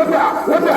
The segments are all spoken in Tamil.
ওটা ওটা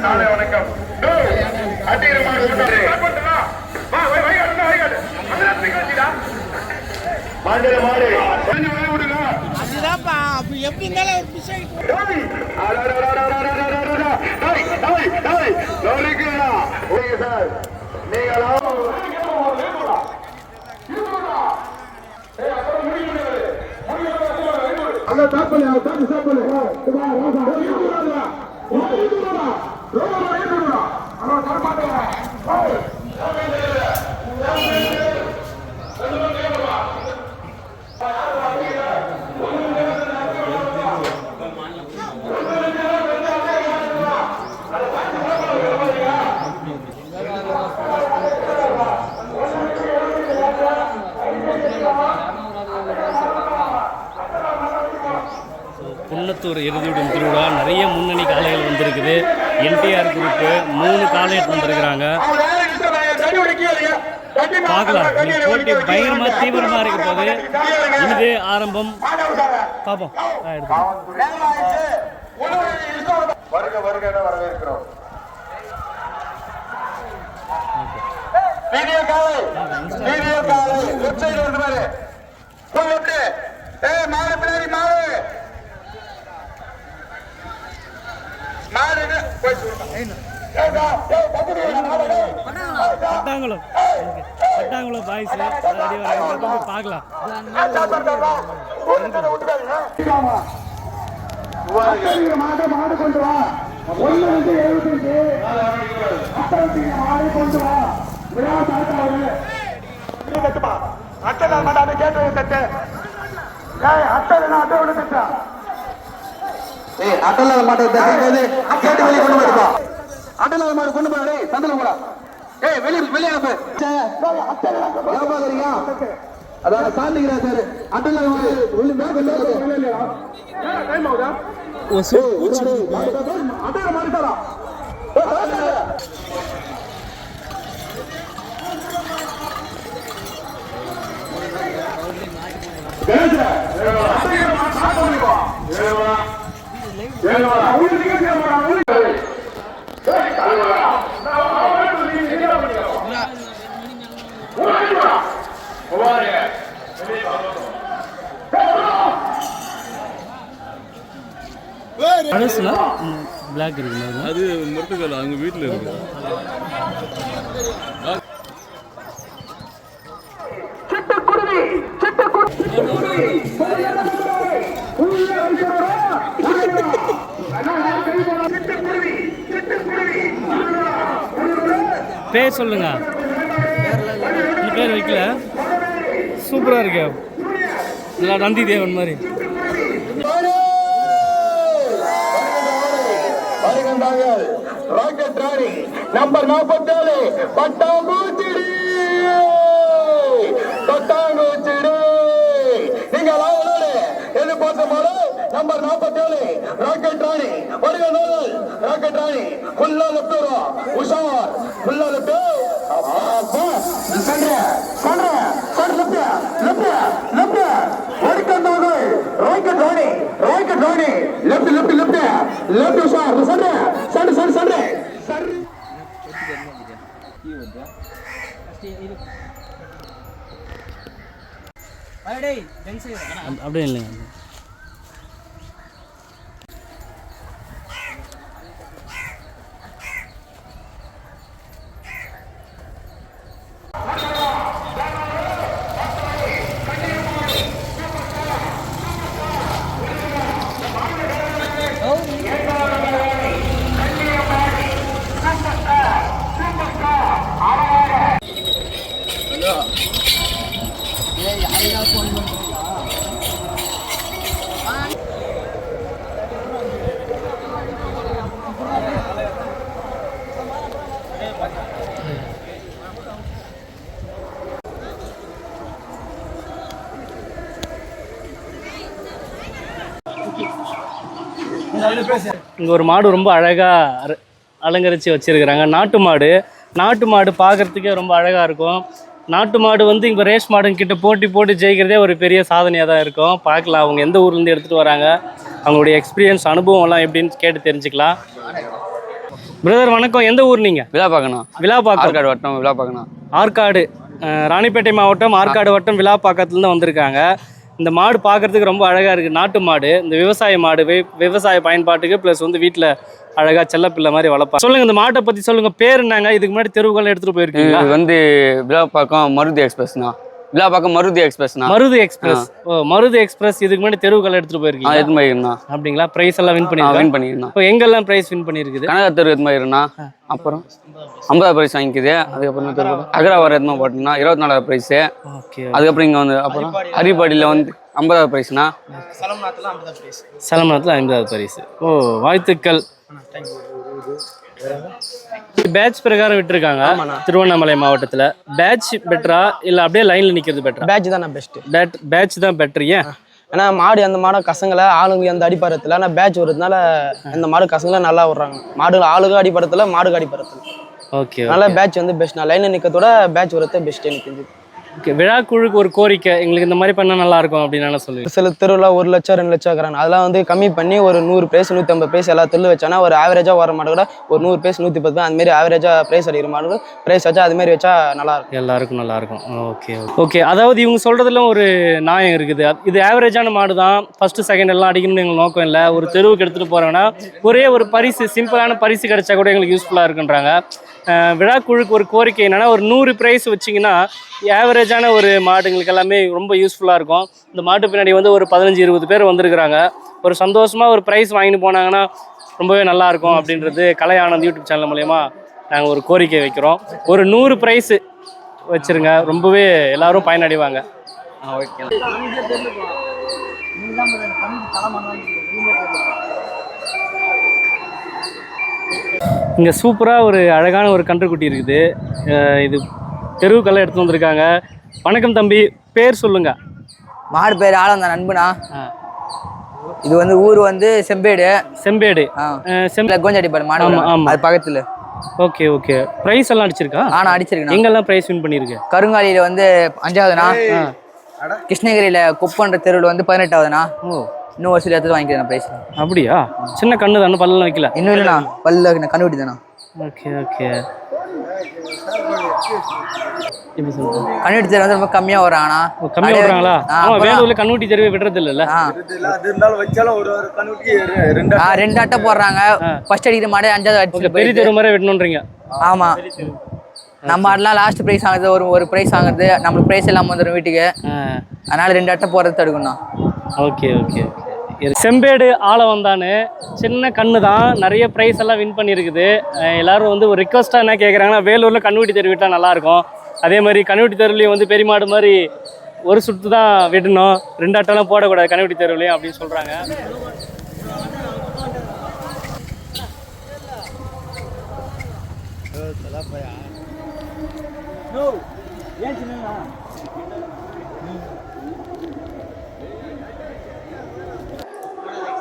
காலை வணக்கம். மாநில மாடு அதுதான்ப்பா அப்ப எப்படி இருந்தாலும் ஒரு மிஸ் ஆகிட்டு குள்ளத்தூர் இறுதியுடன் திருவிழா. நிறைய முன்னணி காலைகள் வந்திருக்குது. என்டிஆர் குரூப்பு மூணு காலேஜ் வந்திருக்கிறாங்க. பார்க்கலாம். போட்டி பயங்கரமா தீவிரமா இருக்க போது இது ஆரம்பம். பார்ப்போம் வருக வருக வரவேற்கிறோம். வீடியோ காலை வீடியோ காலை. லெஃப்ட் வந்து பாரு. ஃபுல் லெஃப்ட் பின்னாடி மாடு மாடு இது. போய் சொல்லுங்க ஏய் டா, ஏய் தம்பி மாடு டேய். பட்டாங்குளம். பட்டாங்குளம் பாய்ஸ் பார்க்கலாம் மாடு மாடு கொண்டு வா ஒண்ணு வந்து எழுபத்தஞ்சு அத்தனை மாடு கொண்டு வா விழா அட்டை மாட்டாது கேட்டு ஏய் அட்டை அட்டை விட ஏய் மாட்டை கேட்டு வெளியே கொண்டு போயிடுப்பா அட்டல மாடு கொண்டு போய் டேய் சந்தல கூட ஏய் வெளிய வெளிய வியாபாரியா அதாவது சாந்திக்கிறா சார் அட்டல மாடு வெளிய மேல கொண்டு டைம் ஆகுதா ஒரு சு- அட்டல மாடு தரா பழசுல பிளாக் இருக்கு மாதிரி அது முருத்துக்கல் அவங்க வீட்டில் இருக்கு. பேர் சொல்லுங்க. பேர் வைக்கல. சூப்பராக இருக்கு. நல்லா நந்தி தேவன் மாதிரி. நம்பர் நாற்பத்தேழு ஏழு அப்படியே இல்லைங்க. இங்கே ஒரு மாடு ரொம்ப அழகாக அலங்கரித்து வச்சுருக்குறாங்க. நாட்டு மாடு. நாட்டு மாடு பார்க்குறதுக்கே ரொம்ப அழகாக இருக்கும். நாட்டு மாடு வந்து இங்கே ரேஸ் மாடுங்க கிட்ட போட்டி போட்டு ஜெயிக்கிறதே ஒரு பெரிய சாதனையாக தான் இருக்கும். பார்க்கலாம் அவங்க எந்த ஊர்லேருந்து எடுத்துகிட்டு வராங்க அவங்களுடைய எக்ஸ்பீரியன்ஸ் அனுபவம்லாம் எப்படின்னு கேட்டு தெரிஞ்சுக்கலாம். பிரதர் வணக்கம். எந்த ஊர் நீங்கள் விழா பார்க்கணும் விழாப்பாக்கம் ஆற்காடு வட்டம் விழா பார்க்கணும் ஆற்காடு ராணிப்பேட்டை மாவட்டம் ஆற்காடு வட்டம் விழாப்பாக்கத்துலேருந்து வந்திருக்காங்க. இந்த மாடு பார்க்கறதுக்கு ரொம்ப அழகாக இருக்குது நாட்டு மாடு இந்த விவசாய மாடு விவசாய பயன்பாட்டுக்கு ப்ளஸ் வந்து வீட்டில் அழகாக செல்லப்பிள்ளை மாதிரி வளர்ப்பா. சொல்லுங்கள் இந்த மாட்டை பற்றி சொல்லுங்கள் பேர் என்னங்க? இதுக்கு முன்னாடி தெருவுகள் எடுத்துகிட்டு போயிருக்கீங்களா? இது வந்து விழா பார்க்கம் மருதி எக்ஸ்பிரஸ்ண்ணா விழா பார்க்கம் மருதி எக்ஸ்பிரஸ்ண்ணா மருது எக்ஸ்பிரஸ். ஓ மருது எக்ஸ்பிரஸ் இதுக்கு முன்னாடி தெருவுகள் எடுத்துகிட்டு போயிருக்கீங்க எது மாதிரிண்ணா அப்படிங்களா? ப்ரைஸ் எல்லாம் வின் பண்ணிருக்கேன் வின் பண்ணியிருந்தோம். இப்போ எங்கெல்லாம் ப்ரைஸ் வின் பண்ணியிருக்குது? கனகத்தெரு எது மாதிரிண்ணா அப்புறம் ஐம்பதாவது ப்ரைஸ் வாங்கிக்குது. அதுக்கப்புறம் அகராவாரம் எதுமா போட்டோம்னா இருபத்தி நாலாவது ப்ரைஸு அதுக்கப்புறம் இங்கே வந்து அப்புறம் ஹரிபாடியில் வந்து ஐம்பதாவது ப்ரைஸ்ண்ணா சலமனத்தில் ஐம்பதாவது பரிசு ஓ வாழ்த்துக்கள். பேட்ச் பிரகாரம் விட்டுருக்காங்க திருவண்ணாமலை மாவட்டத்தில். பேட்ச் பெட்டரா இல்லை அப்படியே லைனில் நிற்கிறது பெட்டரா பேட்ச் தான் பேட் பேட்ச் தான் பெட்டர் ஏன்? ஏன்னா மாடு அந்த மாடை கசங்கல ஆளுங்க எந்த அடிப்படத்தில் ஆனால் பேட்ச் வருதுனால அந்த மாடு கசங்கல நல்லா விட்றாங்க மாடு ஆளுங்க அடிப்படத்தில் மாடுக்கு அடிப்படத்தில் ஓகே அதனால பேட்ச் வந்து பெஸ்ட் நான் லைனில் நிற்கிறதோட பேட்ச் வரது பெஸ்ட் எனக்கு தெரிஞ்சு விழாக்குழுக்கு ஒரு கோரிக்கை எங்களுக்கு இந்த மாதிரி பண்ணால் நல்லா இருக்கும் அப்படின்னு நான் சொல்லுவேன் சில தெருவில் ஒரு லட்சம் ரெண்டு லட்சம் இருக்கிறாங்க. அதெல்லாம் வந்து கம்மி பண்ணி ஒரு நூறு பிரைஸ் நூற்றி ஐம்பது பிரைஸ் எல்லா தெருவில் வச்சானா ஒரு ஆவரேஜாக வர மாடு கூட ஒரு நூறு பிரைஸ் நூற்றி பத்து அந்த மாதிரி ஆவரேஜாக பிரைஸ் அடிக்கிற மாடு பிரைஸ் வச்சா அது மாதிரி வச்சா நல்லா இருக்கும் எல்லாருக்கும் நல்லா இருக்கும் ஓகே. ஓகே அதாவது இவங்க சொல்றதுல ஒரு நியாயம் இருக்குது. இது ஆவரேஜான மாடு தான். ஃபர்ஸ்ட் செகண்ட் எல்லாம் அடிக்கணும்னு எங்களுக்கு நோக்கம் இல்லை. ஒரு தெருவுக்கு எடுத்துட்டு போறாங்கன்னா ஒரே ஒரு பரிசு சிம்பிளான பரிசு கிடைச்சா கூட எங்களுக்கு யூஸ்ஃபுல்லாக இருக்குன்றாங்க. விழாக்குழுக்கு ஒரு கோரிக்கை என்னென்னா ஒரு நூறு ப்ரைஸ் வச்சிங்கன்னா ஆவரேஜான ஒரு மாடுங்களுக்கு எல்லாமே ரொம்ப யூஸ்ஃபுல்லாக இருக்கும். இந்த மாட்டு பின்னாடி வந்து ஒரு பதினஞ்சு இருபது பேர் வந்திருக்கிறாங்க. ஒரு சந்தோஷமாக ஒரு ப்ரைஸ் வாங்கிட்டு போனாங்கன்னா ரொம்பவே நல்லாயிருக்கும் அப்படின்றது கலை ஆனந்த் யூடியூப் சேனல் மூலயமா நாங்கள் ஒரு கோரிக்கை வைக்கிறோம். ஒரு நூறு ப்ரைஸு வச்சுருங்க. ரொம்பவே எல்லாரும் பயனடைவாங்க. ஓகே. இங்கே சூப்பராக ஒரு அழகான ஒரு கன்றுக்குட்டி இருக்குது. இது தெருவுக்கெல்லாம் எடுத்து வந்திருக்காங்க. வணக்கம் தம்பி பேர் சொல்லுங்க. மாடு பேர் ஆலந்தான் நண்பனா? ஆ. இது வந்து ஊர் வந்து செம்பேடு. செம்பேடு. ஆ. கோஞ்சாடிப்பாடு மாடு. அது பக்கத்துல. Okay okay. ப்ரைஸ் எல்லாம் அடிச்சிருக்கா? ஆனா அடிச்சிருக்கேன். எங்கெல்லாம் ப்ரைஸ் வின் பண்ணியிருக்கு? கருங்காலியில வந்து அஞ்சாவதுனா கிருஷ்ணகிரியில குப்பன்ற தெருவில் வந்து பதினெட்டாவதுனா ஓ. இன்னும் ஒரு சில இடத்துல வாங்கிக்கிறேன் பிரைஸ் அப்படியா? சின்ன கண்ணு தானே பல்லெல்லாம் வைக்கல. இன்னும் இல்லைண்ணா பல்ல கண்டுபிடி தானா ஓகே ஓகே. கண்டுபிடி தெரு வந்து ரொம்ப கம்மியா வராங்கண்ணா ஓ, கம்மியா விடுறாங்களா? ஆ, ஆமா வேலூர்ல கண்ணுட்டி தெருவே விடுறது. ஆ, ரெண்டு அட்டை போடுறாங்க. ஃபர்ஸ்ட் அடிக்கிற மாடு அஞ்சாவது அடிச்சு பெரிய தெரு மாதிரி விடணுன்றீங்க ஆமா. நம்ம ஆடலாம் லாஸ்ட் பிரைஸ் வாங்குறது ஒரு ஒரு பிரைஸ் வாங்குறது நம்மளுக்கு பிரைஸ் இல்லாம வந்துடும் வீட்டுக்கு. அதனால ரெண்டு அட்டை போடுறது தடுக்கணும். ஓகே ஓகே ஓகே செம்பேடு ஆளை வந்தான்னு சின்ன கண்ணு தான். நிறைய ப்ரைஸ் எல்லாம் வின் பண்ணியிருக்குது எல்லாரும் வந்து ஒரு ரிக்வஸ்ட்டாக என்ன கேட்குறாங்கன்னா வேலூரில் கண்ணுட்டி தெரு விட்டால் நல்லாயிருக்கும். அதே மாதிரி கண்ணுட்டி தெருவுலையும் வந்து பெரிய மாடு மாதிரி ஒரு சுற்று தான் விடணும். ரெண்டு அட்டெல்லாம் போடக்கூடாது கண்ணுட்டி தெருவுலையும் அப்படின்னு சொல்கிறாங்க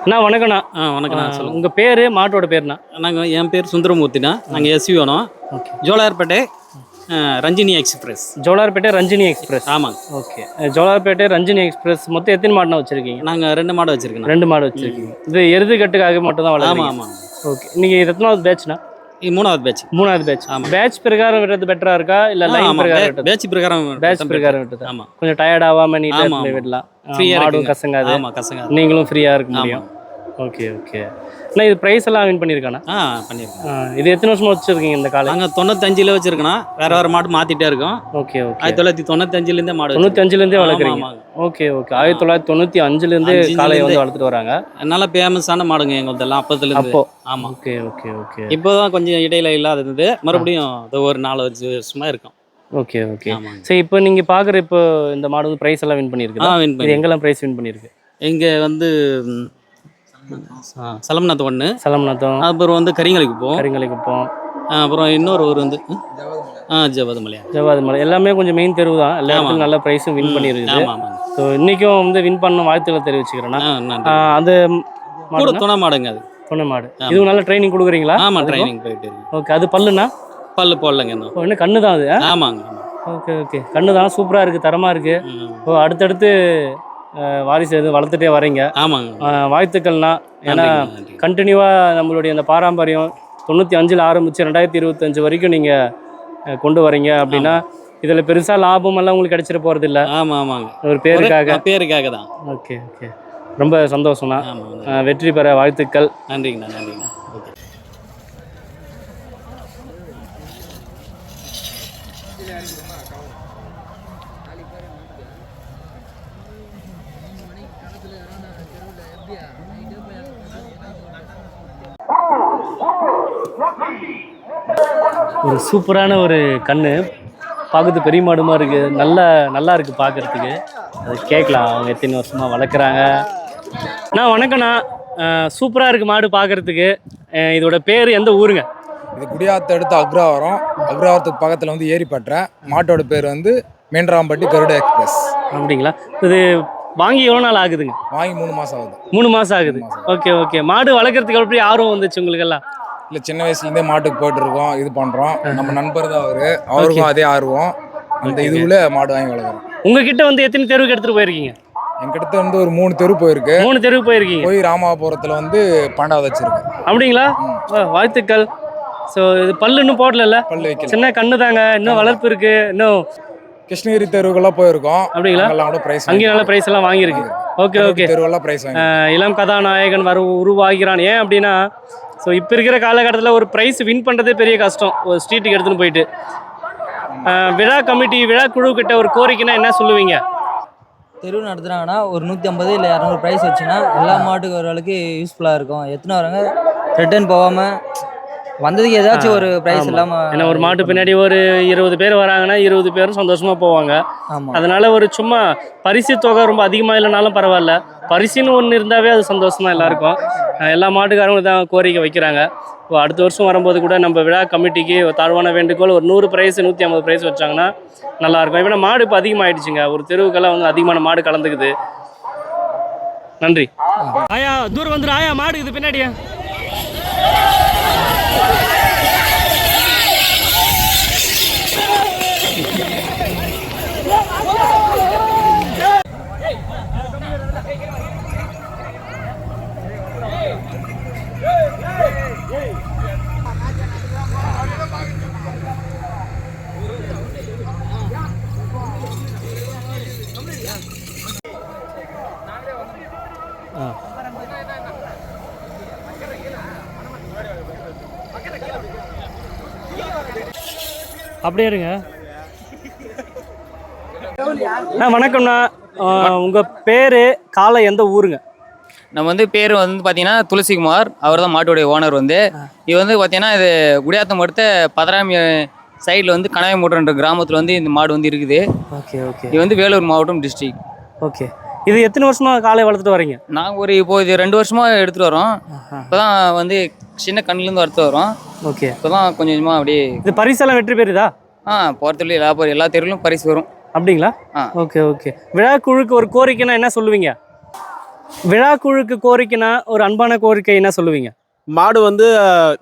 அண்ணா வணக்கண்ணா ஆ வணக்கண்ணா சொல்லுங்கள் உங்க பேரு மாட்டோட பேருண்ணா. நாங்கள் என் பேர் சுந்தரமூர்த்திண்ணா நாங்கள் எஸ்வி வேணும் okay. Jolarpettai Ranjini express. Jolarpettai Ranjini express. ஆமாங்க. ஓகே. ஜோலார்பேட்டை ரஞ்சினி எக்ஸ்பிரஸ் மொத்தம் எத்தனை மாடுனா வச்சிருக்கீங்க? நாங்கள் ரெண்டு மாடு வச்சுருக்கோண்ணா ரெண்டு மாடு வச்சிருக்கீங்க. இது எருது கட்டுக்காக மட்டும் தான் ஆமாம் ஆமாம். ஓகே. நீங்க இது எத்தனாவது பேட்ச்னா இது மூணாவது பேட்ச் மூணாவது பேட்ச் பேட்ச் பிரகாரம் விடுறது பெட்டரா இருக்கா? இல்ல லைன் பிரகாரம் பேட்ச் பிரகாரம் பேட்ச் பிரகாரம் விட்டது ஆமாம் கொஞ்சம் டயர்ட் ஆகாம நீட்டா ஆமா, ஆமா. விடலாம் இருக்குங்க. கசங்காது. ஆமாம் கசங்க நீங்களும் ஃப்ரீயா இருக்க முடியும். ஓகே ஓகே அண்ணா இது பிரைஸ் எல்லாம் வின் பண்ணியிருக்கானா ஆ பண்ணியிருக்கோம் ஆ, இது எத்தனை வருஷமா வச்சிருக்கீங்க இந்த காலை நாங்கள் தொண்ணூத்தஞ்சில் வச்சுருக்கோண்ணா வேறு வேறு மாடு மாற்றிட்டே இருக்கோம். ஓகே ஓகே ஆயிரத்தி தொள்ளாயிரத்தி தொண்ணூத்தஞ்சிலேருந்தே மாடு தொண்ணூத்தி அஞ்சுல இருந்தே ஆமா, வளர்க்குறீங்க. ஓகே ஓகே ஆயிரத்தி தொள்ளாயிரத்தி தொண்ணூத்தி அஞ்சுல இருந்து அஞ்சுல காளையை வந்து. வளர்த்துட்டு வராங்க. நல்ல ஃபேமஸான மாடுங்க எங்களுதெல்லாம் அப்பத்துலேருந்து. அப்போ. ஆமாம் ஓகே ஓகே ஓகே இப்போ தான் கொஞ்சம் இடையில இல்லாதது. மறுபடியும் இது ஒரு நாலு அஞ்சு வருஷமா இருக்கும். ஓகே ஓகே சரி இப்போ நீங்க பாக்குற இப்போ இந்த மாடு வந்து பிரைஸ் எல்லாம் வின் ஆ பண்ணிருக்கு வின் பண்ணி எங்கெல்லாம் பிரைஸ் வின் பண்ணிருக்கு? இங்கே வந்து சலம்நாத் ஒன்று சலம்நாத்தம் அப்புறம் வந்து கரிங்கலைக்கு போவோம். கரிங்கலை குப்பம் அப்புறம் இன்னொரு ஊர் வந்து? ஆ ஜவதமலையா ஜவாது மலை. எல்லாமே கொஞ்சம் மெயின் தெருவு தான். எல்லா இடத்துலையும். நல்ல ப்ரைஸும் வின் பண்ணியிருக்குது ஸோ இன்னைக்கும் வந்து வின் பண்ண வாழ்த்துக்களை நன்றி. அது கூட? துணை மாடுங்க அது. சொன்ன மாடு. இதுவும் நல்ல ட்ரைனிங் கொடுக்குறீங்களா? ஆமாம் ட்ரைனிங் போயிட்டு இருக்கு. ஓகே அது பல்லுனா? பல்லு போடலங்க இன்னும். கண்ணு தான் அது? ஆமாங்க ஓகே ஓகே கண்ணு தான். சூப்பராக இருக்குது தரமாக இருக்குது. ஓ அடுத்தடுத்து வாரிசு எதுவும் வளர்த்துட்டே வரீங்க. ஆமாங்க. வாழ்த்துக்கள்னா ஏன்னா. கண்டினியூவாக நம்மளுடைய அந்த பாரம்பரியம் தொண்ணூற்றி அஞ்சில் ஆரம்பித்து ரெண்டாயிரத்தி இருபத்தஞ்சு வரைக்கும் நீங்கள் கொண்டு வரீங்க அப்படின்னா இதில் பெருசாக லாபம் எல்லாம் உங்களுக்கு கிடைச்சிட போகிறது இல்லை ஆமாம் ஆமாங்க ஒரு பேருக்காக பேருக்காக தான். Okay okay. ரொம்ப சந்தோஷம்ண்ணா. வெற்றி பெற வாழ்த்துக்கள். நன்றிங்கண்ணா நன்றிங்கண்ணா. ஒரு சூப்பரான ஒரு கண்ணு. பார்க்கறது பெரிய மாடுமா இருக்குது நல்லா நல்லா இருக்குது பார்க்கறதுக்கு அது கேட்கலாம். அவங்க எத்தனை வருஷமாக வளர்க்குறாங்க. அண்ணா வணக்கண்ணா சூப்பராக இருக்குது மாடு பார்க்கறதுக்கு இதோட பேர் எந்த ஊருங்க? இது குடியாத்த அடுத்து அக்ரஹாரம் அக்ரஹாரத்துக்கு பக்கத்தில் வந்து ஏரிப்பட்டுற மாட்டோட பேர் வந்து மேன்ராம்பட்டி கருட எக்ஸ்பிரஸ். அப்படிங்களா? இது வாங்கி எவ்வளோ நாள் ஆகுதுங்க? வாங்கி மூணு மாதம் ஆகுது. மூணு மாதம் ஆகுது. Okay okay. மாடு வளர்க்குறதுக்கு எப்படி ஆர்வம் வந்துச்சு உங்களுக்கெல்லாம் இல்லை சின்ன வயசுலேருந்தே மாட்டுக்கு போயிட்டு இருக்கோம் இது பண்ணுறோம் நம்ம நண்பர் தான் அவரு? அவருக்கும் அதே ஆர்வம். அந்த இதுவில் மாடு வாங்கி வளர்க்குறோம். உங்ககிட்ட வந்து எத்தனை தெருவுக்கு எடுத்துகிட்டு போயிருக்கீங்க? என்கிட்ட வந்து ஒரு மூணு தெரு போயிருக்கு. மூணு தெருவுக்கு போயிருக்கீங்க. போய் ராமாபுரத்தில் வந்து பன்னெண்டாவது வச்சிருக்கு. அப்படிங்களா? வாழ்த்துக்கள். ஸோ இது பல்லு இன்னும் போடல பல்லு வைக்கல. சின்ன கண்ணு தாங்க. இன்னும் வளர்ப்பு இருக்கு. இன்னும் கிருஷ்ணகிரி தெருவுக்கெல்லாம் போயிருக்கோம். அப்படிங்களா? கூட ப்ரைஸ் அங்கேயும் நல்ல ப்ரைஸ் எல்லாம் வாங்கியிருக்கு. ஓகே ஓகே தெருவெல்லாம் ப்ரைஸ் இளம் கதாநாயகன் வர உருவாகிறான். ஏன் அப்படின்னா ஸோ இப்போ இருக்கிற காலகட்டத்தில் ஒரு ப்ரைஸ் வின் பண்ணுறதே பெரிய கஷ்டம். ஒரு ஸ்ட்ரீட்டுக்கு எடுத்துன்னு போயிட்டு. விழா கமிட்டி விழா குழு கிட்ட ஒரு கோரிக்கைன்னா என்ன சொல்லுவீங்க? தெரு நடத்துனாங்கன்னா ஒரு நூற்றி ஐம்பது இல்லை இரநூறு ப்ரைஸ் வச்சுன்னா எல்லா மாட்டுக்கு ஓரளவுக்கு யூஸ்ஃபுல்லாக இருக்கும். எத்தனை வராங்க? ரிட்டர்ன் போகாமல் வந்ததுக்கு ஏதாச்சும் ஒரு ப்ரைஸ். இல்லாமல் ஏன்னா ஒரு மாட்டு பின்னாடி ஒரு இருபது பேர் வராங்கன்னா இருபது பேரும் சந்தோஷமா போவாங்க. அதனால ஒரு சும்மா பரிசு தொகை ரொம்ப அதிகமாக இல்லைனாலும் பரவாயில்ல. பரிசுன்னு ஒன்று இருந்தாவே அது சந்தோஷம் தான் எல்லாருக்கும். எல்லா மாட்டுக்காரங்களும் தான் கோரிக்கை வைக்கிறாங்க. இப்போ அடுத்த வருஷம் வரும்போது கூட நம்ம விழா கமிட்டிக்கு ஒரு தாழ்வான வேண்டுகோள் ஒரு நூறு ப்ரைஸ் நூற்றி ஐம்பது ப்ரைஸ் வச்சாங்கன்னா நல்லாயிருக்கும் இப்போ மாடு இப்போ அதிகமாகிடுச்சுங்க ஒரு தெருவுக்கெல்லாம் வந்து அதிகமான மாடு கலந்துக்குது. நன்றி. ஆயா தூரம் வந்துடும் ஆயா மாடு இது பின்னாடியா? அப்படியே இருங்க. அண்ணா வணக்கம்ண்ணா. உங்கள் பேர் காலை எந்த ஊருங்க? நம்ம வந்து பேர் வந்து பார்த்தீங்கன்னா துளசிக்குமார் அவர் தான் மாட்டோடைய ஓனர் வந்து. இது வந்து பார்த்தீங்கன்னா இது குடியாத்தம் அடுத்த பதராமி சைடில் வந்து கனாயமூட்டன்ற கிராமத்தில் வந்து இந்த மாடு வந்து இருக்குது. Okay okay. இது வந்து வேலூர் மாவட்டம் டிஸ்ட்ரிக்ட் ஓகே. இது எத்தனை வருஷமா காலை வளர்த்துட்டு வரீங்க? நாங்கள் ஒரு இப்போ இது ரெண்டு வருஷமாக எடுத்துகிட்டு வரோம். இப்போ தான் வந்து சின்ன கண்ணுலேருந்து வறுத்து வரோம். ஓகே. இப்போ தான் கொஞ்சம் கொஞ்சமாக அப்படியே இது பரிசெல்லாம் வெற்றி பெறுதா? ஆ போகிறதுல எல்லா பொருள் எல்லா தெருவிலும் பரிசு வரும். அப்படிங்களா? ஆ. Okay okay. விழா குழுக்கு ஒரு கோரிக்கைன்னா என்ன சொல்லுவீங்க? விழா குழுக்கு கோரிக்கைனா ஒரு அன்பான கோரிக்கை என்ன சொல்லுவீங்க? மாடு வந்து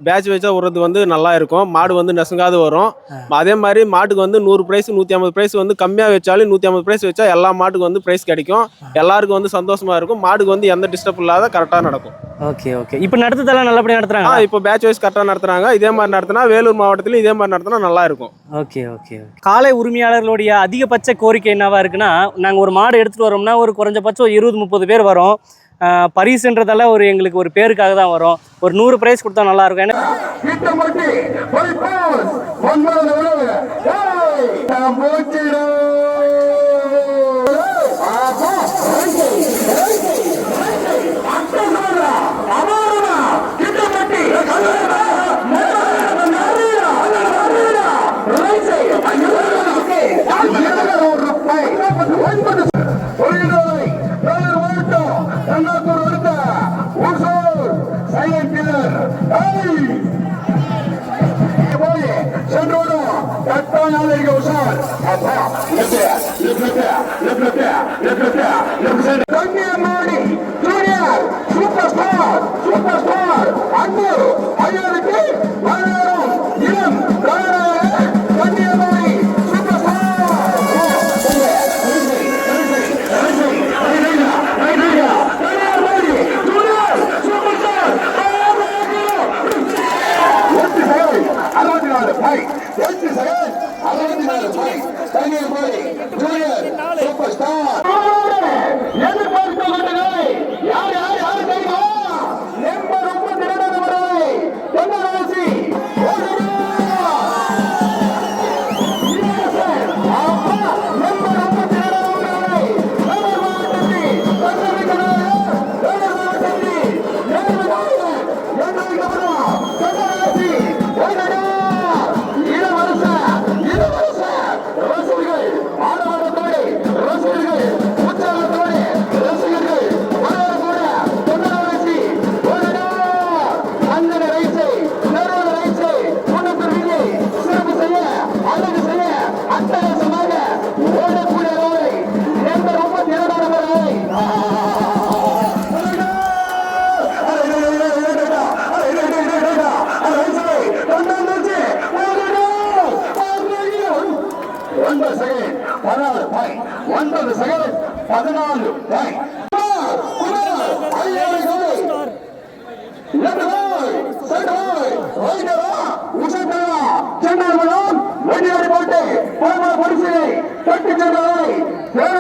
பேட்ச் வச்சா விடுறது வந்து நல்லா இருக்கும். மாடு வந்து நெசங்காது வரும். அதே மாதிரி மாட்டுக்கு வந்து நூறு ப்ரைஸ் நூற்றி ஐம்பது ப்ரைஸ் வந்து கம்மியாக வச்சாலும் நூற்றி ஐம்பது ப்ரைஸ் வச்சா எல்லா மாட்டுக்கு வந்து ப்ரைஸ் கிடைக்கும். எல்லாருக்கும் வந்து சந்தோஷமா இருக்கும். மாடுக்கு வந்து எந்த டிஸ்டர்ப் இல்லாத கரெக்டாக நடக்கும். Okay okay. இப்போ நடத்துதெல்லாம் நல்லபடியாக நடத்துறாங்க இப்போ பேட்ச் வைஸ் கரெக்டாக நடத்துறாங்க. இதே மாதிரி நடத்தினா வேலூர் மாவட்டத்திலும் இதே மாதிரி நடத்தினா நல்லா இருக்கும். ஓகே ஓகே காலை உரிமையாளர்களுடைய அதிகபட்ச கோரிக்கை என்னவா இருக்குன்னா நாங்கள் ஒரு மாடு எடுத்துகிட்டு வரோம்னா ஒரு குறைஞ்சபட்சம் இருபது முப்பது பேர் வரோம். பரிசுன்றதெல்லாம் ஒரு எங்களுக்கு ஒரு பேருக்காக தான் வரும். ஒரு நூறு ப்ரைஸ் கொடுத்தா நல்லா இருக்கும். ஏன்னா கில்லர். ஏய், போய் சென்றோடும் கட்டான ஆளுங்க உஷார்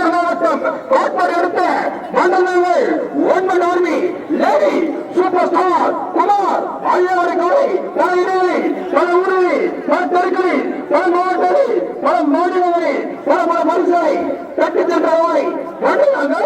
மாவட்டம் கோட்பாடு எடுத்த மண்டலங்கள் ஒன்பது army lady super star Kumar ஐயாறு கோடி பல இடங்களில் பல ஊர்களில் பல தெருக்களில் பல மாவட்டங்களில் பல மாநிலங்களில் பல பல பரிசுகளை மண்டலங்கள்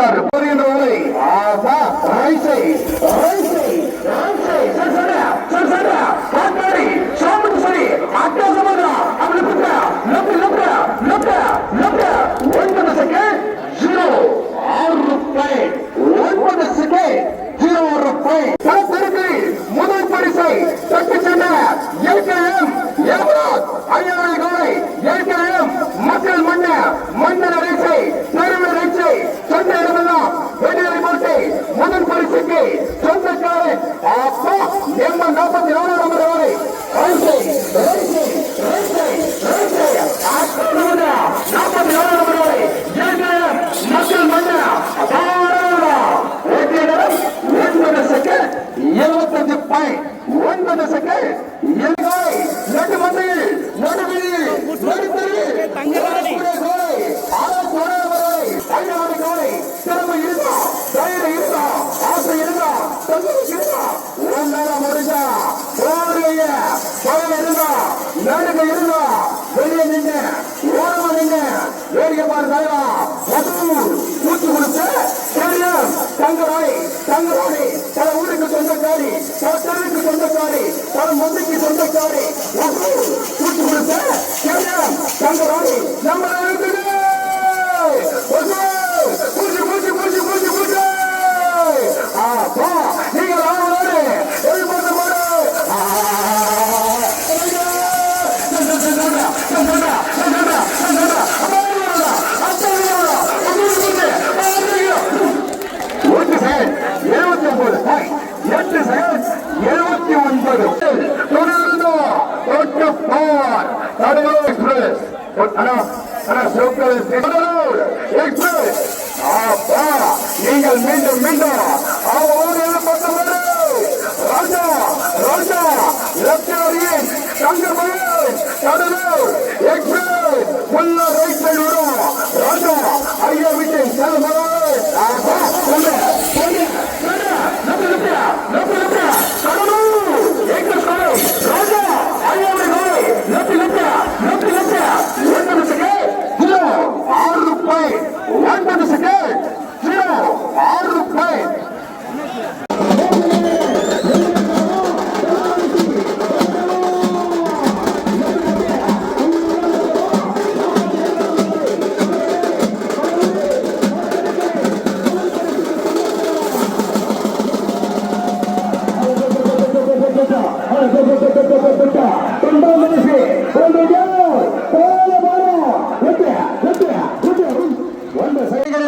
Ярко!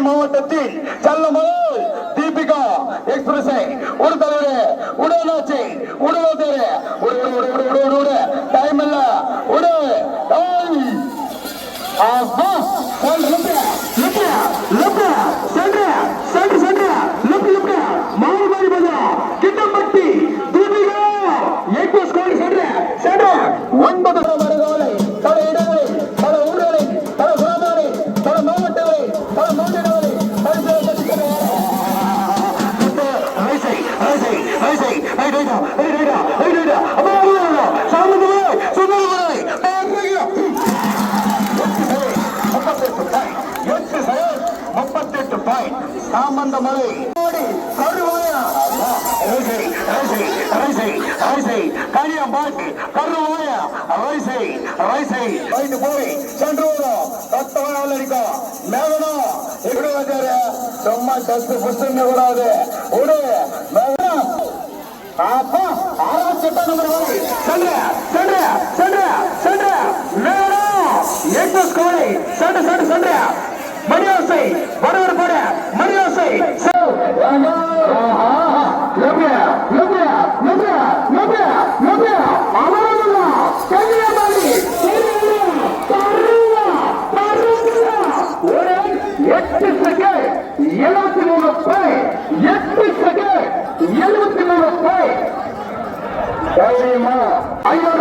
More than Bhakti. சாமந்தமலை. கனியம்பாட்டி கருவாய வரிசை வரிசை வைத்து போய் சென்று வரும். தத்தவாயால் இருக்கும் மேகனம் இப்படி வந்தாரு சும்மா சத்து புஷ்டங்க கூடாது. உடு மேகனம் பாப்பா ஆறாவது சட்டம் நம்பர் ஒன் சென்று சென்று சென்று சென்று. மேகனம் எட்டு ஸ்கோரை சென்று சென்று சென்று. மணியாசை வரவர் போட ஐயா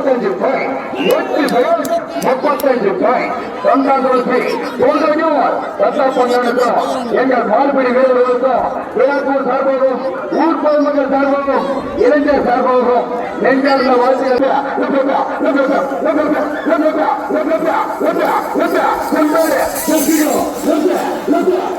ಮೂವತ್ತೈದು ರೂಪಾಯಿ ಎಪ್ಪತ್ತು ಸಾವಿರ முப்பத்தஞ்சு ರೂಪಾಯಿ கொண்டாடுவதற்கு போதையும் ரத்தா பண்ணனுக்கும் எங்கள் மாறுபடி வீரர்களுக்கும் விழாக்கூர் சார்பாகவும் ஊர் பொதுமக்கள் சார்பாகவும் இளைஞர் சார்பாகவும் நெஞ்சார்ந்த வாழ்த்துக்கள். செம்பாடு செஞ்சிடும்